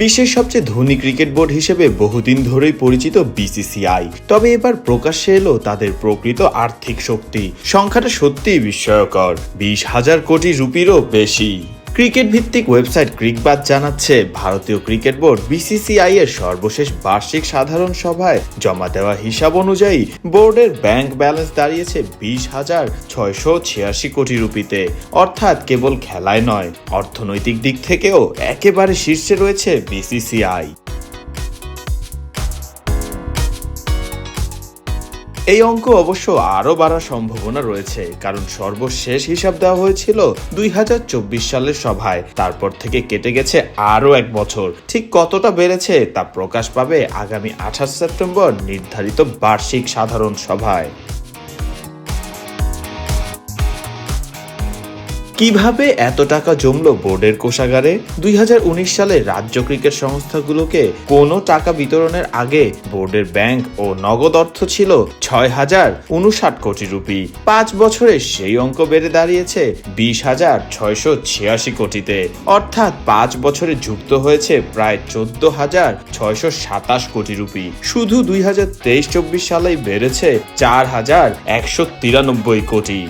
বিশ্বের সবচেয়ে ধনী ক্রিকেট বোর্ড হিসেবে বহুদিন ধরেই পরিচিত বিসিসিআই। তবে এবার প্রকাশ্যে এলো তাদের প্রকৃত আর্থিক শক্তি। সংখ্যাটা সত্যিই বিস্ময়কর। বিশ হাজার কোটি রুপিরও বেশি। ক্রিকেট ভিত্তিক ওয়েবসাইট ক্রিকবাদ জানাচ্ছে, ভারতীয় ক্রিকেট বোর্ড বিসিসিআই এর সর্বশেষ বার্ষিক সাধারণ সভায় জমা দেওয়া হিসাব অনুযায়ী বোর্ডের ব্যাংক ব্যালেন্স দাঁড়িয়েছে বিশ হাজার ছয়শো ছিয়াশি কোটি রুপিতে। অর্থাৎ কেবল খেলায় নয়, অর্থনৈতিক দিক থেকেও একেবারে শীর্ষে রয়েছে বিসিসিআই। এই অঙ্ক অবশ্য আরও বাড়ার সম্ভাবনা রয়েছে, কারণ সর্বশেষ হিসাব দেওয়া হয়েছিল দুই হাজার চব্বিশ সালের সভায়। তারপর থেকে কেটে গেছে আরও এক বছর। ঠিক কতটা বেড়েছে তা প্রকাশ পাবে আগামী আঠাশ সেপ্টেম্বর নির্ধারিত বার্ষিক সাধারণ সভায়। কীভাবে এত টাকা জমল বোর্ডের কোষাগারে? দুই হাজার উনিশ সালে রাজ্য ক্রিকেট সংস্থাগুলোকে কোনো টাকা বিতরণের আগে বোর্ডের ব্যাংক ও নগদ অর্থ ছিল ছয় হাজার উনষাট কোটি রুপি। পাঁচ বছরে সেই অঙ্ক বেড়ে দাঁড়িয়েছে বিশ হাজার ছয়শো ছিয়াশি কোটিতে। অর্থাৎ পাঁচ বছরে যুক্ত হয়েছে প্রায় চোদ্দ হাজার ছয়শো সাতাশ কোটি রুপি। শুধু দুই হাজার তেইশ চব্বিশ সালেই বেড়েছে চার হাজার একশো তিরানব্বই কোটি।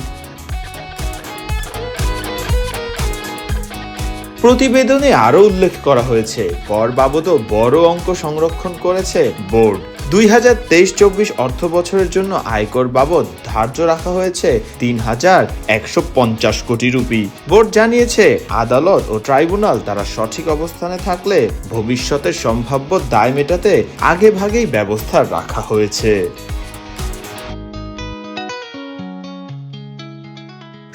প্রতিবেদনে আরও উল্লেখ করা হয়েছে, কর বাবদও বড় অঙ্ক সংরক্ষণ করেছে বোর্ড। দুই হাজার তেইশ চব্বিশ অর্থ বছরের জন্য আয়কর বাবদ ধার্য রাখা হয়েছে তিন হাজার একশো পঞ্চাশ কোটি রুপি। বোর্ড জানিয়েছে, আদালত ও ট্রাইব্যুনাল তারা সঠিক অবস্থানে থাকলে ভবিষ্যতের সম্ভাব্য দায় মেটাতে আগে ভাগেই ব্যবস্থা রাখা হয়েছে।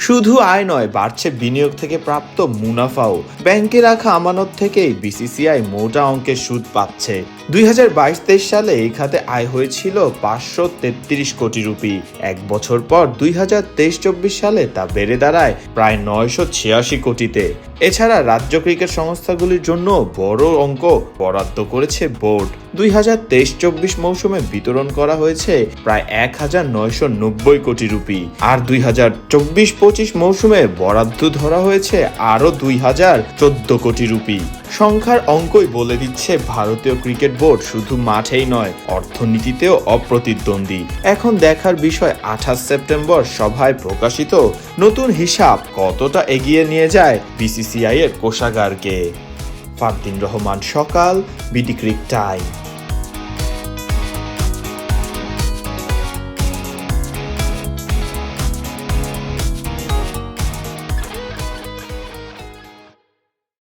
শুধু আয় নয়, বাড়ছে বিনিয়োগ থেকে প্রাপ্ত মুনাফাও। ব্যাংকে রাখা আমানত থেকেই বিসিসিআই মোটা অঙ্কের সুদ পাচ্ছে। দুই হাজার বাইশ তেইশ সালে এই খাতে আয় হয়েছিল পাঁচশো তেত্রিশ কোটি রুপি। এক বছর পর দুই হাজার তেইশ চব্বিশ সালে তা বেড়ে দাঁড়ায় প্রায় নয়শো ছিয়াশি কোটিতে। এছাড়া রাজ্য ক্রিকেট সংস্থাগুলির জন্য বড় অঙ্ক বরাদ্দ করেছে বোর্ড। দুই হাজার তেইশ চব্বিশ মৌসুমে বিতরণ করা হয়েছে প্রায় এক হাজার নয়শো নব্বই কোটি রুপি। আর দুই হাজার চব্বিশ পঁচিশ মৌসুমে বরাদ্দ ধরা হয়েছে আরও দুই হাজার চোদ্দ কোটি রুপি। সংখ্যার অঙ্কই বলে দিচ্ছে ভারতীয় ক্রিকেট বোর্ড, শুধু মাঠেই নয়, অর্থনীতিতেও অপ্রতিদ্বন্দ্বী। এখন দেখার বিষয়, আঠাশ সেপ্টেম্বর সভায় প্রকাশিত নতুন হিসাব কতটা এগিয়ে নিয়ে যায় বিসিসিআই এর কোষাগারকে ফারদিন রহমান সকাল বিডি ক্রিক টাইম।